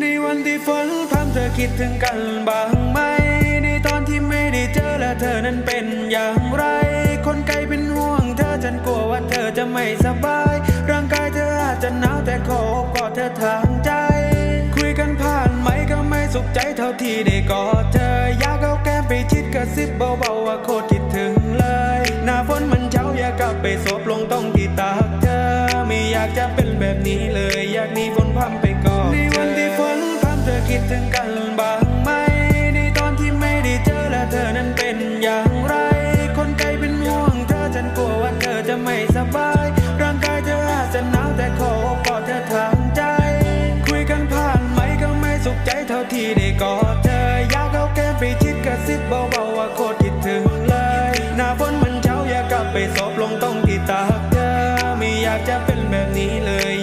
ในวันที่ฝนพรำเธอคิดถึงกันบ้างไหม ในตอนที่ไม่ได้เจอและเธอนั้นเป็นอย่างไร คนไกลเป็นห่วงเธอฉันกลัวว่าเธอจะไม่สบาย ร่างกายเธออาจจะหนาวแต่ขอโอบกอดเธอทางใจ คุยกันผ่านไหมก็ไม่สุขใจเท่าที่ได้กอดเธอ อยากเอาแก้มไปชิดกระซิบเบาๆว่าโคตรคิดถึงเลย หน้าฝนมันเช้าอยากกลับไปสบลงต้องที่ตากเธอ ไม่อยากจะเป็นแบบนี้เลยอยากหนี คิดถึงกันบ้างไหมในตอนที่ไม่ได้เจอและเธอนั้นเป็นอย่างไร คนไกลเป็นห่วงเธอฉันกลัวว่าเธอจะไม่สบาย ร่างกายเธออาจจะหนาวแต่ขอปลอบเธอทางใจ คุยกันผ่านไหมก็ไม่สุขใจเท่าที่ได้กอดเธอ อยากเอาแก้มไปชิดกระซิบเบาๆว่าโคตรคิดถึงเลย หน้าฝนมันเช้าอยากกลับไปสอบลงต้องที่ตากเธอไม่อยากจะเป็นแบบนี้เลย